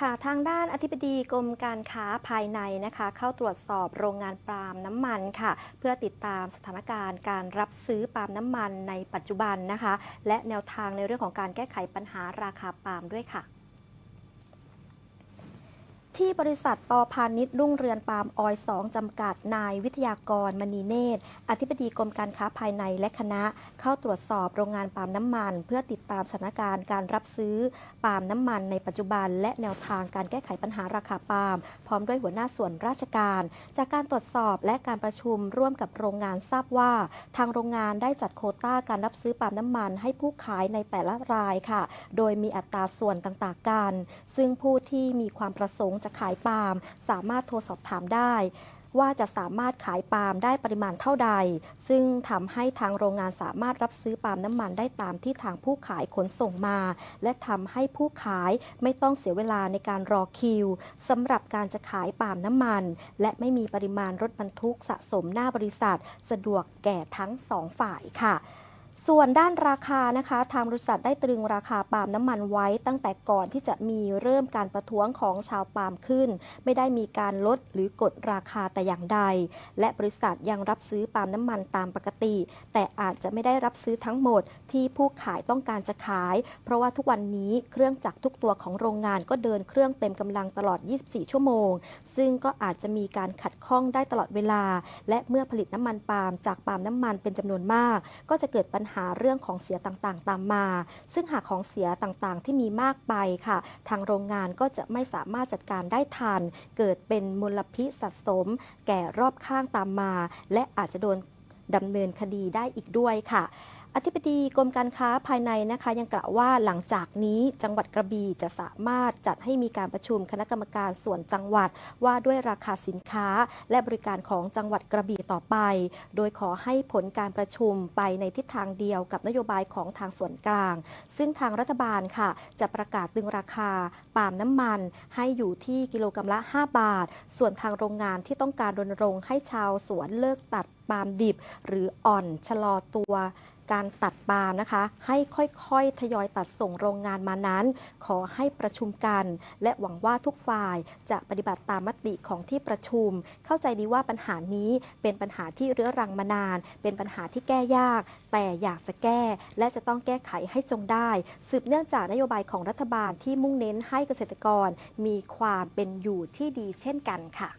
ค่ะทางด้านอธิบดีกรมการค้าภายในนะคะ เข้าตรวจสอบโรงงานปาล์มน้ำมันค่ะ เพื่อติดตามสถานการณ์การรับซื้อปาล์มน้ำมันในปัจจุบันนะคะ และแนวทางในเรื่องของการแก้ไขปัญหาราคาปาล์มด้วยค่ะ ที่บริษัทปอพาณิชย์รุ่งเรือนปาล์มออยล์2จำกัด นายวิทยากร มณีเนตร อธิบดีกรมการค้าภายในและคณะ เข้าตรวจสอบโรงงานปาล์มน้ำมัน เพื่อติดตามสถานการณ์การรับซื้อปาล์มน้ำมันในปัจจุบัน และแนวทางการแก้ไขปัญหาราคาปาล์มพร้อมด้วยหัวหน้าส่วนราชการ จากการตรวจสอบและการประชุมร่วมกับโรงงานทราบว่า ทางโรงงานได้จัดโคต้าการรับซื้อปาล์มน้ำมัน ให้ผู้ขายในแต่ละรายค่ะ โดยมีอัตราส่วนต่างๆกัน ซึ่งผู้ที่มีความประสงค์จะขายปาล์มสามารถโทรสอบถามได้ ว่าจะสามารถขายปาล์มได้ปริมาณเท่าใด ซึ่งทำให้ทางโรงงานสามารถรับซื้อปาล์มน้ำมันได้ตามที่ทางผู้ขายขนส่งมา และทำให้ผู้ขายไม่ต้องเสียเวลาในการรอคิวสำหรับการจะขายปาล์มน้ำมัน และไม่มีปริมาณรถบรรทุกสะสมหน้าบริษัท สะดวกแก่ทั้งสองฝ่ายค่ะ ส่วนด้านราคานะคะ ทางบริษัทได้ตรึงราคาปาล์มน้ำมันไว้ ตั้งแต่ก่อนที่จะมีเริ่มการประท้วงของชาวปาล์มขึ้น ไม่ได้มีการลดหรือกดราคาแต่อย่างใด และบริษัทยังรับซื้อปาล์มน้ำมันตามปกติ แต่อาจจะไม่ได้รับซื้อทั้งหมดที่ผู้ขายต้องการจะขาย เพราะว่าทุกวันนี้เครื่องจักรทุกตัวของโรงงานก็เดินเครื่องเต็มกำลังตลอด 24 ชั่วโมง ซึ่งก็อาจจะมีการขัดข้องได้ตลอดเวลา และเมื่อผลิตน้ำมันปาล์มจากปาล์มน้ำมันเป็นจำนวนมาก ก็จะเกิดปัญหาเรื่องของเสียต่างๆ ตามมา ซึ่งหากของเสียต่างๆ ที่มีมากไปค่ะ ทางโรงงานก็จะไม่สามารถจัดการได้ทัน เกิดเป็นมลพิษสะสม แก่รอบข้างตามมา และอาจจะโดนดำเนินคดีได้อีกด้วยค่ะ อธิบดีกรมการค้าภายในนะคะ ยังกล่าวว่าหลังจากนี้จังหวัดกระบี่จะสามารถจัดให้มีการประชุมคณะกรรมการส่วนจังหวัดว่าด้วยราคาสินค้า และบริการของจังหวัดกระบี่ต่อไป โดยขอให้ผลการประชุมไปในทิศทางเดียวกับนโยบายของทางส่วนกลาง ซึ่งทางรัฐบาลค่ะ จะประกาศตึงราคาปาล์มน้ำมัน ให้อยู่ที่กิโลกรัมละ 5 บาท ส่วนทางโรงงานที่ต้องการรณรงค์ให้ชาวสวนเลิกตัด ปาล์มดิบ หรืออ่อนชะลอตัวการตัดปาล์มนะคะ ให้ค่อยๆ ทยอยตัดส่งโรงงานมานั้น ขอให้ประชุมกัน และหวังว่าทุกฝ่ายจะปฏิบัติตามมติของที่ประชุม เข้าใจดีว่าปัญหานี้เป็นปัญหาที่เรื้อรังมานาน เป็นปัญหาที่แก้ยาก แต่อยากจะแก้ และจะต้องแก้ไขให้จงได้ สืบเนื่องจากนโยบายของรัฐบาลที่มุ่งเน้นให้เกษตรกร มีความเป็นอยู่ที่ดีเช่นกันค่ะ